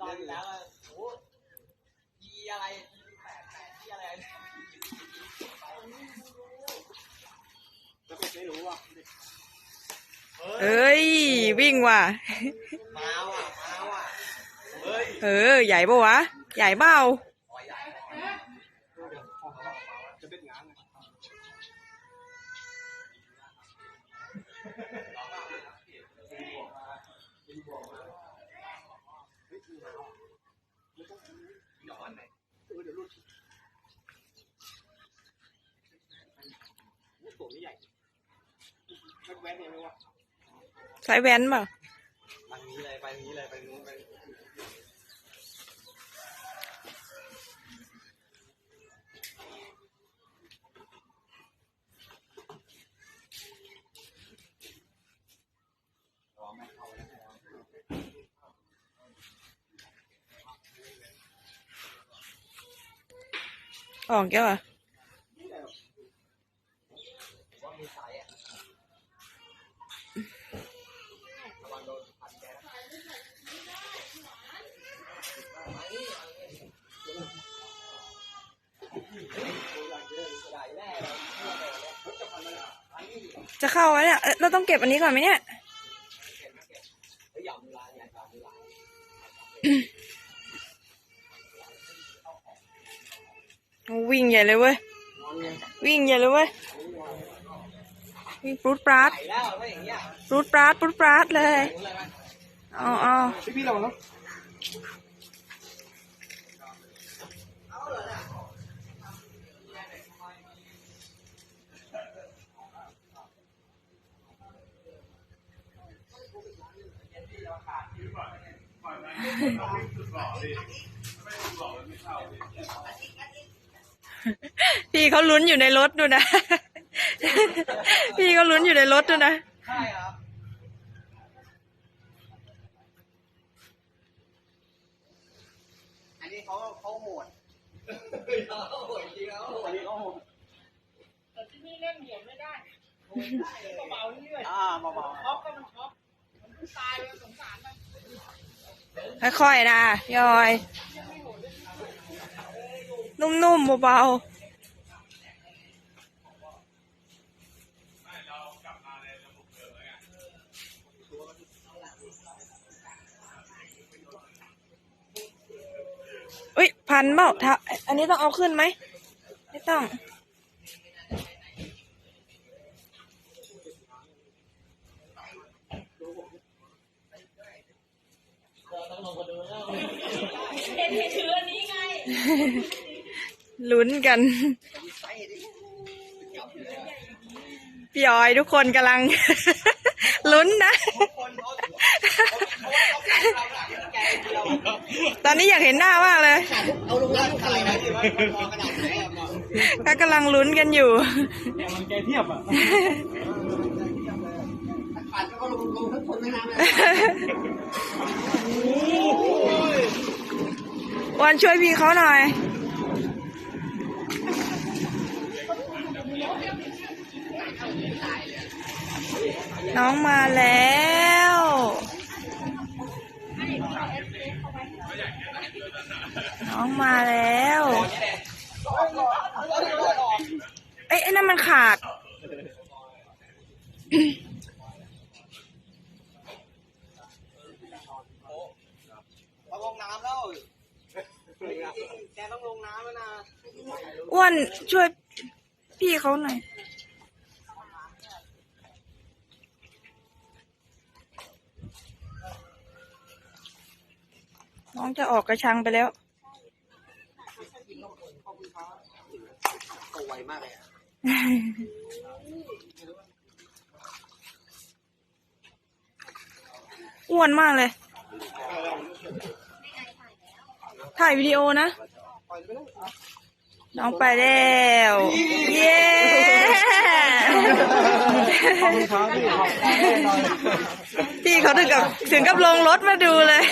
รอบที่แล้วอะโอ้ยีอะไรแปดแปดที่อะไรเนี่ยไม่รู้ว่ะเอ้ย วิ่งว่ะ มาว่ะ มาว่ะ เฮ้ย เออ ใหญ่ปะวะ ใหญ่เปล่า จะเป็นงาน ตัวนี้ใหญ่ แว้นยังไงวะสายแว้นเปล่าไปนี้เลยไปนี้เลยไปนู้นไปออกแก้วอะ ว่ามีสายอะระวังโดนพันแกนะใหญ่แน่เลย จะเข้าไว้เนี่ยเราต้องเก็บอันนี้ก่อนไหมเนี่ยวิ่งใหญ่เลยเว้ย วิ่งใหญ่เลยเว้ย วิ่งปรูดปราดปรูดปราดปรูดปราดเลยนู้นเลยไหมเอาเอพี่พี่เราเนา พี่เขาลุ้นอยู่ในรถดูนะ พี่เขาลุ้นอยู่ในรถดูนะใช่ครับอันนี้เขาเขาโหดเขาโหดจริงเขาโหดอันนี้เขาโหดแต่ที่นี่เล่นเหยียบไม่ได้เบาๆเรื่อยอ่าเบาๆท็อปก็มันท็อปมันเพิ่งตายเลยสงสารมัน ค่อยๆนะยอย นุ่มๆเบาๆอุ้ยพันเปล่าถ้าอันนี้ต้องเอาขึ้นไหม ไม่ต้อง ลุ้นกัน พี่ออยทุกคนกำลัง ลุ้นนะ ตอนนี้อยากเห็นหน้ามากเลยเอาลงร้านขายนะก็กำลังลุ้นกันอยู่ๆมันแกเทียบอะผ่านก็ลงลงทั้งคนไม่นานเลย วันช่วยพี่เขาหน่อยน้องมาแล้วน้องมาแล้วเอ้ยนั่นมันขาดเขาลงน้ำแล้ว องลงน้ำแล้วนะอ้วนช่วยพี่เขาหน่อยน้องจะออกกระชังไปแล้วโตไวมากเลยอะอ้วนมากเลย ถ่ายวิดีโอนะ น้องไปแล้ว เย้ขอบคุณครับพี่พี่เขาถึงกับถึงกับลงรถมาดูเลย